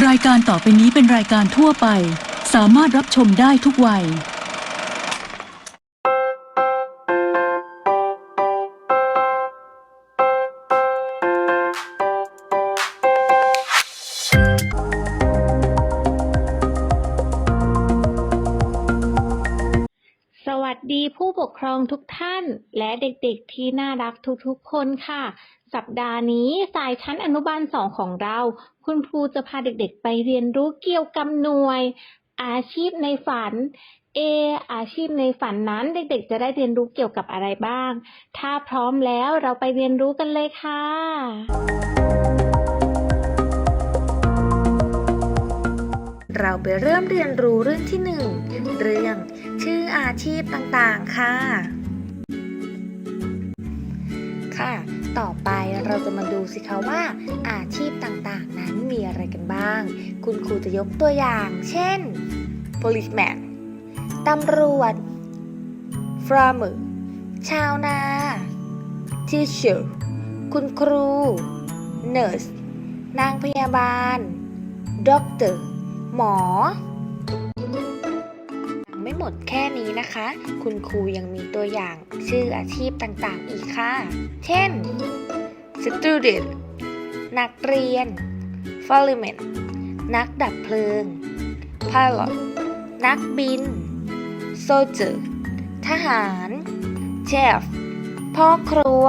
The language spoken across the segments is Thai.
รายการต่อไปนี้เป็นรายการทั่วไป สามารถรับชมได้ทุกวัย สวัสดีผู้ปกครองทุกท่าน และเด็กๆที่น่ารักทุกๆคนค่ะ สัปดาห์นี้สายชั้นอนุบาลสองของเรา คุณครูจะพาเด็กๆ ไปเรียนรู้เกี่ยวกับหน่วย อาชีพในฝัน เอ อาชีพในฝันนั้นเด็กๆ จะได้เรียนรู้เกี่ยวกับอะไรบ้าง ถ้าพร้อมแล้วเราไปเรียนรู้กันเลยค่ะเราไปเริ่มเรียนรู้เรื่องที่หนึ่งเรื่องชื่ออาชีพต่างๆค่ะ ค่ะ ต่อไปเราจะมาดูสิคะว่าอาชีพต่างๆ นั้นมีอะไรกันบ้าง คุณครูจะยกตัวอย่าง เช่น policeman ตำรวจ farmer ชาวนา teacher คุณครู nurse นางพยาบาล doctor หมอ ไม่หมดแค่นี้นะคะ คุณครูยังมีตัวอย่างชื่ออาชีพต่างๆ อีกค่ะ เช่น student นักเรียน fireman นักดับเพลิง pilot นักบิน soldier ทหาร chef พ่อครัว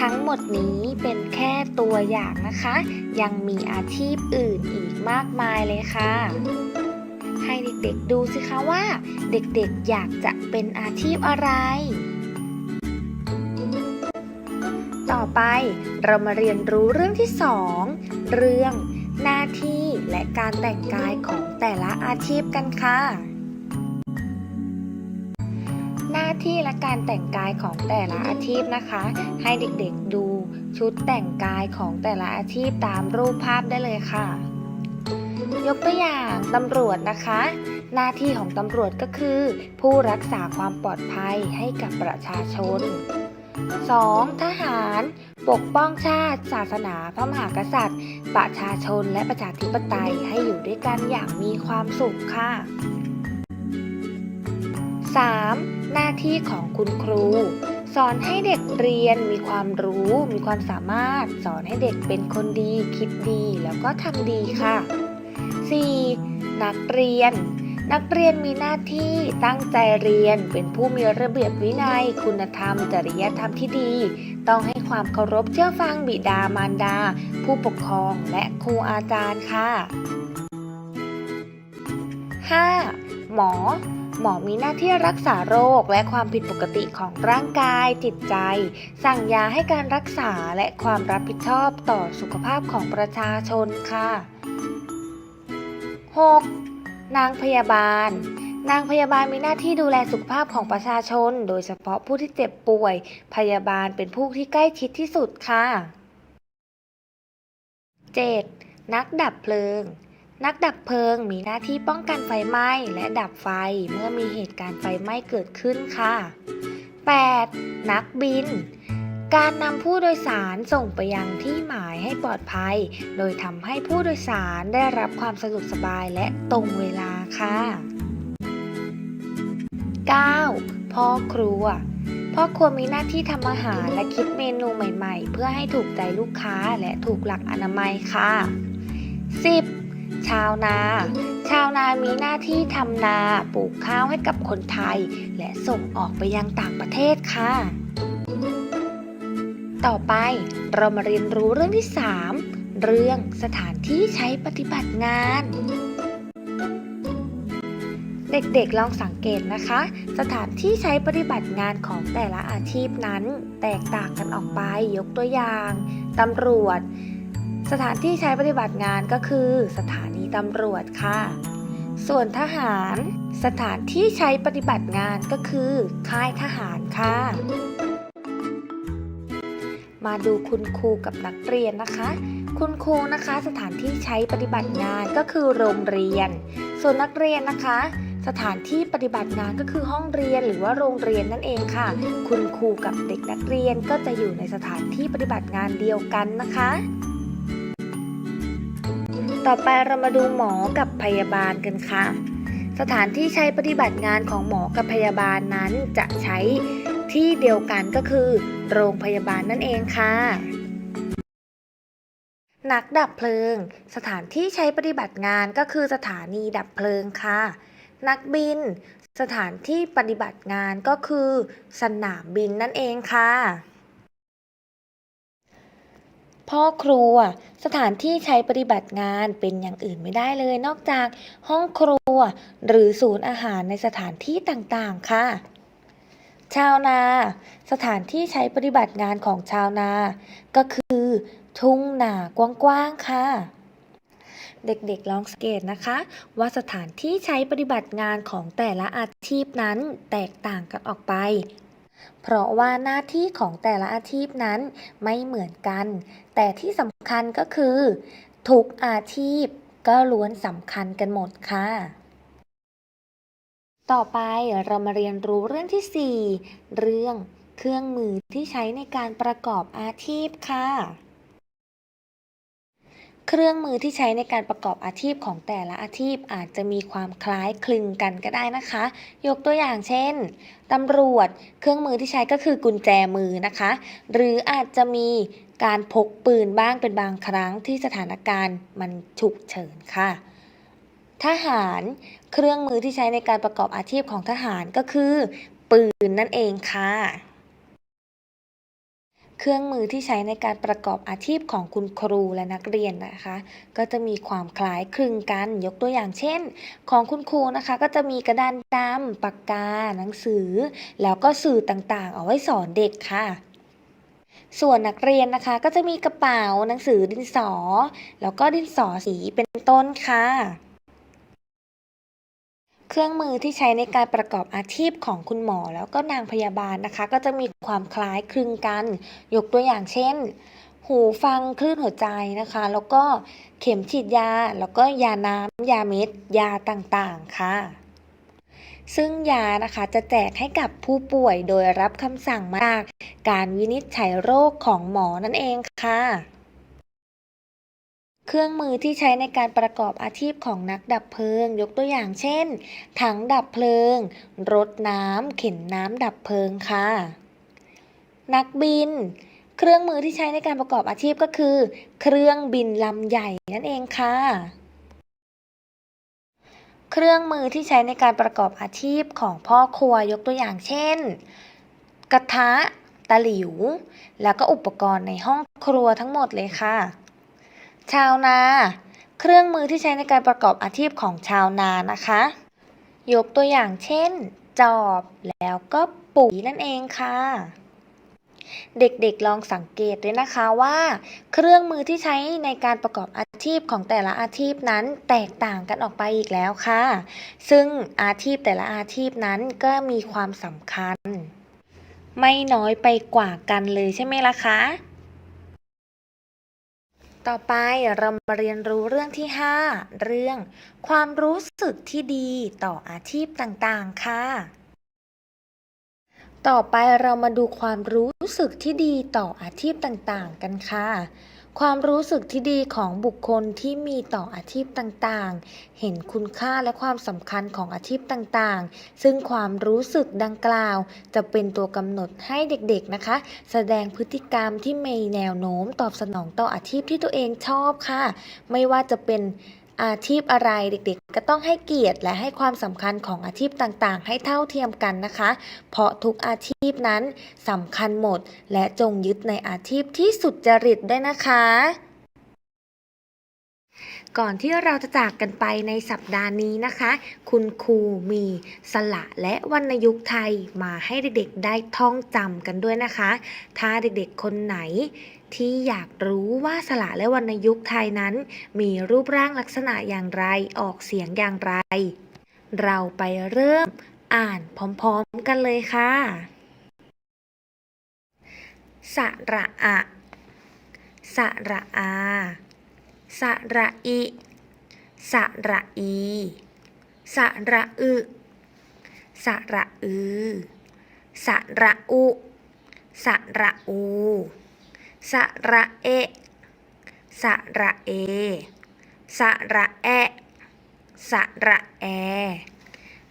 ทั้งหมดนี้เป็นแค่ตัวอย่างนะคะ ยังมีอาชีพอื่นอีกมากมายเลยค่ะ ให้เด็กๆดูสิคะว่า เด็กๆอยากจะเป็นอาชีพอะไร ต่อไปเรามาเรียนรู้เรื่องที่สองเรื่องหน้าที่และการแต่งกายของแต่ละอาชีพกันค่ะ หน้าที่และการแต่งกายของแต่ละอาชีพนะคะ ให้เด็กๆดูชุดแต่งกายของแต่ละอาชีพตามรูปภาพได้เลยค่ะ ยกตัวอย่างตำรวจนะคะ หน้าที่ของตำรวจก็คือ ผู้รักษาความปลอดภัยให้กับประชาชน 2. ทหารปกป้องชาติ ศาสนา พระมหากษัตริย์ ประชาชนและประชาธิปไตยให้อยู่ด้วยกันอย่างมีความสุขค่ะ 3. หน้าที่ของคุณครู สอนให้เด็กเรียนมีความรู้ มีความสามารถ สอนให้เด็กเป็นคนดี คิดดีแล้วก็ทำดีค่ะ 4. นักเรียน นักเรียนมีหน้าที่ตั้งใจเรียน เป็นผู้มีระเบียบวินัย คุณธรรม จริยธรรมที่ดี ต้องให้ความเคารพเชื่อฟังบิดามารดา ผู้ปกครองและครูอาจารย์ค่ะ 5. หมอหมอมีหน้าที่รักษาโรคและความผิดปกติของร่างกาย จิตใจ สั่งยาให้การรักษาและความรับผิดชอบต่อสุขภาพของประชาชนค่ะ 6. นางพยาบาล นางพยาบาลมีหน้าที่ดูแลสุขภาพของประชาชน โดยเฉพาะผู้ที่เจ็บป่วย พยาบาลเป็นผู้ที่ใกล้ชิดที่สุดค่ะ 7. นักดับเพลิง นักดับเพลิงมีหน้าที่ป้องกันไฟไหม้และดับไฟเมื่อมีเหตุการณ์ไฟไหม้เกิดขึ้นค่ะ 8. นักบิน การนำผู้โดยสารส่งไปยังที่หมายให้ปลอดภัย โดยทำให้ผู้โดยสารได้รับความสะดวกสบายและตรงเวลาค่ะ 9. พ่อครัว พ่อครัวมีหน้าที่ทำอาหารและคิดเมนูใหม่ๆ เพื่อให้ถูกใจลูกค้าและถูกหลักอนามัยค่ะ 10. ชาวนา ชาวนามีหน้าที่ทำนาปลูกข้าวให้กับคนไทย และส่งออกไปยังต่างประเทศค่ะ ต่อไปเรามาเรียนรู้เรื่องที่ 3 เรื่องสถานที่ใช้ปฏิบัติงาน เด็กๆลองสังเกตนะคะ สถานที่ใช้ปฏิบัติงานของแต่ละอาชีพนั้น แตกต่างกันออกไปยกตัวอย่างตำรวจ สถานที่ใช้ปฏิบัติงานก็คือ สถานีตำรวจค่ะ ส่วนทหาร สถานที่ใช้ปฏิบัติงานก็คือ ค่ายทหารค่ะ มาดูคุณครูกับนักเรียนนะคะ คุณครูนะคะ สถานที่ใช้ปฏิบัติงานก็คือโรงเรียน ส่วนนักเรียนนะคะ สถานที่ปฏิบัติงานก็คือห้องเรียนหรือว่าโรงเรียนนั่นเองค่ะ คุณครูกับเด็กนักเรียนก็จะอยู่ในสถานที่ปฏิบัติงานเดียวกันนะคะ ต่อไปเรามาดูหมอกับพยาบาลกันค่ะ สถานที่ใช้ปฏิบัติงานของหมอกับพยาบาลนั้นจะใช้ที่เดียวกันก็คือ โรงพยาบาลนั่นเองค่ะนักดับเพลิง สถานที่ใช้ปฏิบัติงานก็คือสถานีดับเพลิงค่ะ นักบิน สถานที่ปฏิบัติงานก็คือ สนามบินนั่นเองค่ะ พ่อครัว สถานที่ใช้ปฏิบัติงานเป็นอย่างอื่นไม่ได้เลยนอกจากห้องครัว หรือศูนย์อาหารในสถานที่ต่างๆ ค่ะ ชาวนา สถานที่ใช้ปฏิบัติงานของชาวนา ก็คือ ทุ่งนากว้างๆค่ะ เด็กๆลองสังเกตนะคะ ว่าสถานที่ใช้ปฏิบัติงานของแต่ละอาชีพนั้นแตกต่างกันออกไป เพราะว่าหน้าที่ของแต่ละอาชีพนั้นไม่เหมือนกัน แต่ที่สำคัญก็คือ ทุกอาชีพก็ล้วนสำคัญกันหมดค่ะ ต่อไปเรามาเรียนรู้เรื่องที่ 4 เรื่องเครื่องมือที่ใช้ในการประกอบอาชีพค่ะ เครื่องมือที่ใช้ในการประกอบอาชีพของแต่ละอาชีพอาจจะมีความคล้ายคลึงกันก็ได้นะคะ ยกตัวอย่างเช่นตำรวจ เครื่องมือที่ใช้ก็คือกุญแจมือนะคะ หรืออาจจะมีการพกปืนบ้างเป็นบางครั้งที่สถานการณ์มันฉุกเฉินค่ะ ทหาร เครื่องมือที่ใช้ในการประกอบอาชีพของทหารก็คือ ปืนนั่นเองค่ะ เครื่องมือที่ใช้ในการประกอบอาชีพของคุณครูและนักเรียนนะคะ ก็จะมีความคล้ายคลึงกัน ยกตัวอย่างเช่น ของคุณครูนะคะ ก็จะมีกระดานดำปากกา หนังสือ แล้วก็สื่อต่างๆ เอาไว้สอนเด็กค่ะส่วนนักเรียนนะคะก็จะมีกระเป๋าหนังสือดินสอ แล้วก็ดินสอสีเป็นต้นค่ะ เครื่องมือที่ใช้ในการประกอบอาชีพของคุณหมอแล้วก็นางพยาบาลนะคะ ก็จะมีความคล้ายคลึงกัน ยกตัวอย่างเช่น หูฟังคลื่นหัวใจนะคะ แล้วก็เข็มฉีดยา แล้วก็ยาน้ำยาเม็ด ยาต่างๆค่ะ ซึ่งยานะคะจะแจกให้กับผู้ป่วยโดยรับคำสั่งมาจากการวินิจฉัยโรคของหมอนั่นเองค่ะ เครื่องมือที่ใช้ในการประกอบอาชีพของนักดับเพลิง ยกตัวอย่างเช่น ถังดับเพลิง รถน้ำเข็นน้ำดับเพลิงค่ะ นักบิน เครื่องมือที่ใช้ในการประกอบอาชีพก็คือ เครื่องบินลำใหญ่นั่นเองค่ะ เครื่องมือที่ใช้ในการประกอบอาชีพของพ่อครัวยกตัวอย่างเช่น กระทะ ตะหลิว แล้วก็อุปกรณ์ในห้องครัวทั้งหมดเลยค่ะ ชาวนา เครื่องมือที่ใช้ในการประกอบอาชีพของชาวนานะคะ ยกตัวอย่างเช่น จอบแล้วก็ปุ๋ยนั่นเองค่ะ เด็กๆลองสังเกตด้วยนะคะว่า เครื่องมือที่ใช้ในการประกอบอาชีพของแต่ละอาชีพนั้นแตกต่างกันออกไปอีกแล้วค่ะ ซึ่งอาชีพแต่ละอาชีพนั้นก็มีความสำคัญ ไม่น้อยไปกว่ากันเลยใช่ไหมล่ะคะ ต่อไปเรามาเรียนรู้เรื่องที่ 5 เรื่อง ความรู้สึกที่ดีต่ออาชีพต่างๆ ค่ะ ต่อไปเรามาดูความรู้สึกที่ดีต่ออาชีพต่างๆ กันค่ะ ความรู้สึกที่ดีของบุคคลที่มีต่ออาชีพต่างๆ เห็นคุณค่าและความสำคัญของอาชีพต่างๆ ซึ่งความรู้สึกดังกล่าว จะเป็นตัวกำหนดให้เด็กๆนะคะ แสดงพฤติกรรมที่มีแนวโน้มตอบสนองต่ออาชีพที่ตัวเองชอบค่ะ ไม่ว่าจะเป็น อาชีพอะไรเด็กๆ ก็ต้องให้เกียรติและให้ความสำคัญของอาชีพต่างๆ ให้เท่าเทียมกันนะคะ เพราะทุกอาชีพนั้นสำคัญหมด และจงยึดในอาชีพที่สุดจริตได้นะคะก่อนที่เราจะจากกันไปในสัปดาห์นี้นะคะ คุณครูมีสละและวรรณยุกต์ไทยมาให้เด็กๆได้ท่องจำกันด้วยนะคะ ถ้าเด็กๆคนไหน ที่อยากรู้ว่าสละและวรรณยุกต์ไทยนั้น มีรูปร่างลักษณะอย่างไรออกเสียงอย่างไร เราไปเริ่มอ่านพร้อมๆกันเลยค่ะ สระอะ สระอา สระอิ สระอี สระอึสระอือ สระอุ สระอู สระเอ สระเอ สระแอ สระแอ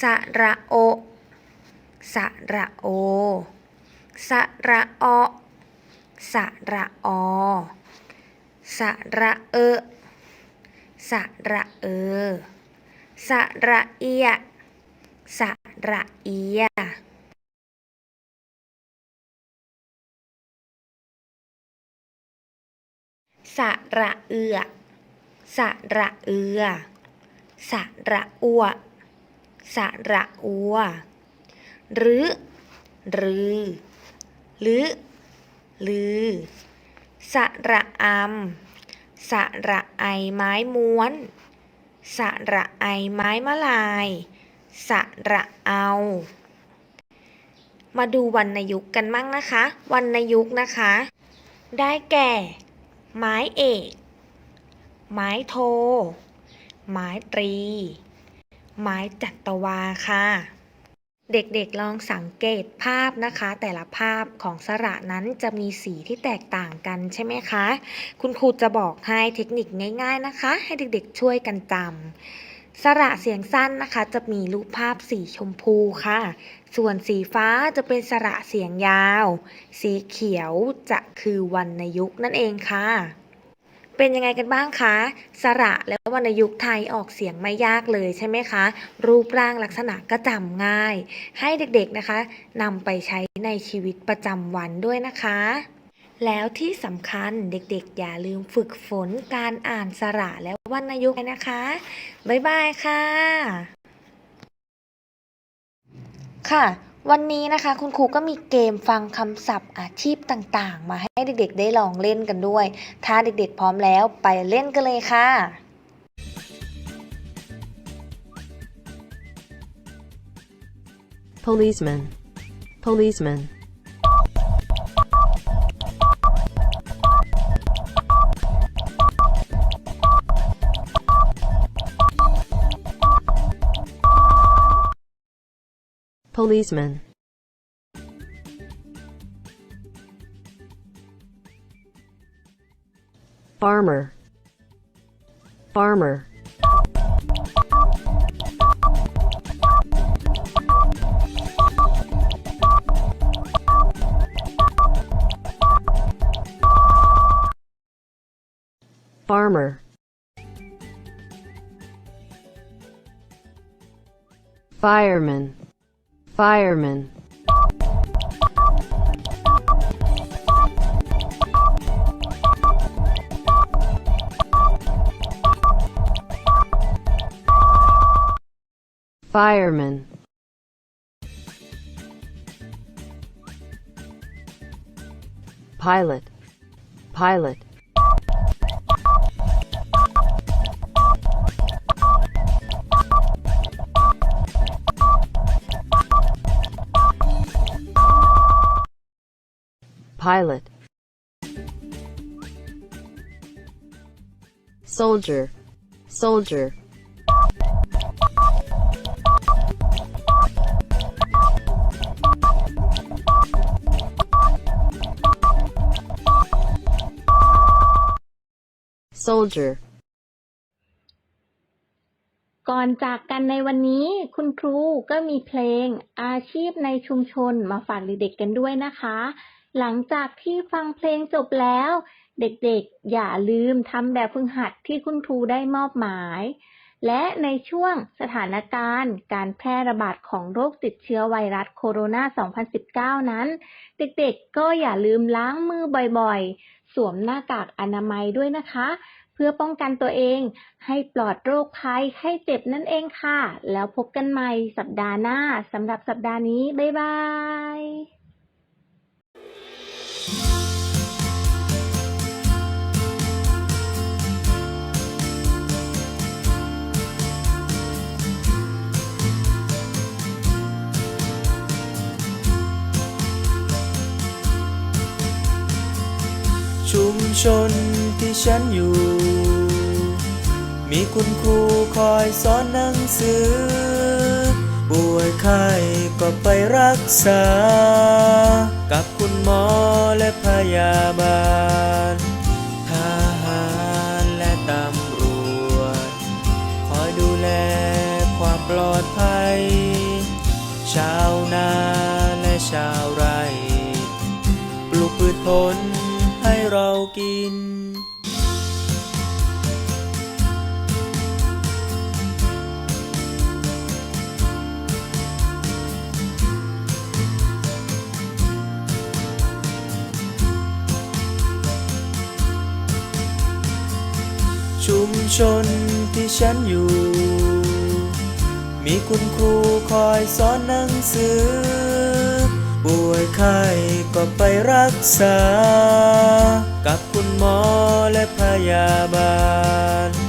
สระโอ สระโอ สระออสระออสระเอสระเอสระเอียสระเอีย สระเอือสระเอือสระอัวสระอัว หรือ หรือ หรือ หรือสระอำสระไอไม้ม้วนสระไอไม้มะลายสระเอา มาดูวรรณยุกต์กันมั่งนะคะวรรณยุกต์นะคะ ได้แก่ ไม้เอก ไม้โท ไม้ตรี ไม้จัตวาค่ะ เด็กๆลองสังเกตภาพนะคะ แต่ละภาพของสระนั้นจะมีสีที่แตกต่างกันใช่ไหมคะ คุณครูจะบอกให้เทคนิคง่าย ๆนะคะ ให้เด็กๆช่วยกันจำ สระเสียงสั้นนะคะ จะมีรูปภาพสีชมพูค่ะ ส่วนสีฟ้าจะเป็นสระเสียงยาว สีเขียวจะคือวรรณยุกต์นั่นเองค่ะ เป็นยังไงกันบ้างคะ สระและวรรณยุกต์ไทยออกเสียงไม่ยากเลยใช่ไหมคะ รูปร่างลักษณะก็จำง่าย ให้เด็กๆนะคะนำไปใช้ในชีวิตประจำวันด้วยนะคะ แล้วที่สำคัญเด็กๆ อย่าลืมฝึกฝนการอ่านสระและวรรณยุกต์นะคะ บ๊ายบายค่ะ ค่ะ วันนี้นะคะคุณครูก็มีเกมฟังคำศัพท์อาชีพต่างๆ มาให้เด็กๆ ได้ลองเล่นกันด้วย ถ้าเด็กๆ พร้อมแล้วไปเล่นกันเลยค่ะ policeman, policeman, policeman, farmer, farmer, farmer, fireman, fireman, fireman, pilot, pilot, pilot, soldier, soldier, soldier, ก่อนจากกันในวันนี้คุณครูก็มีเพลงอาชีพในชุมชนมาฝากเด็กๆกันด้วยนะคะ หลังจากที่ฟังเพลงจบแล้ว เด็กๆ อย่าลืมทำแบบฝึกหัดที่คุณครูได้มอบหมาย และในช่วงสถานการณ์ การแพร่ระบาดของโรคติดเชื้อไวรัสโคโรนา 2019 นั้น เด็กๆ ก็อย่าลืมล้างมือบ่อยๆ สวมหน้ากากอนามัยด้วยนะคะ เพื่อป้องกันตัวเองให้ปลอดโรคภัยไข้เจ็บนั่นเองค่ะ แล้วพบกันใหม่สัปดาห์หน้าสำหรับสัปดาห์นี้ บ๊ายบาย ชุมชนที่ฉันอยู่ มีคุณครูคอยสอนหนังสือ ป่วยไข้ก็ไปรักษา กับคุณหมอและพยาบาล ทหารและตำรวจ คอยดูแลความปลอดภัย ชาวนาและชาวไร่ ปลูกพืชผล กินชุมชนที่ฉันอยู่ มีคุณครูคอยสอนหนังสือ ป่วยไข้ก็ไปรักษา มอและพยาบาล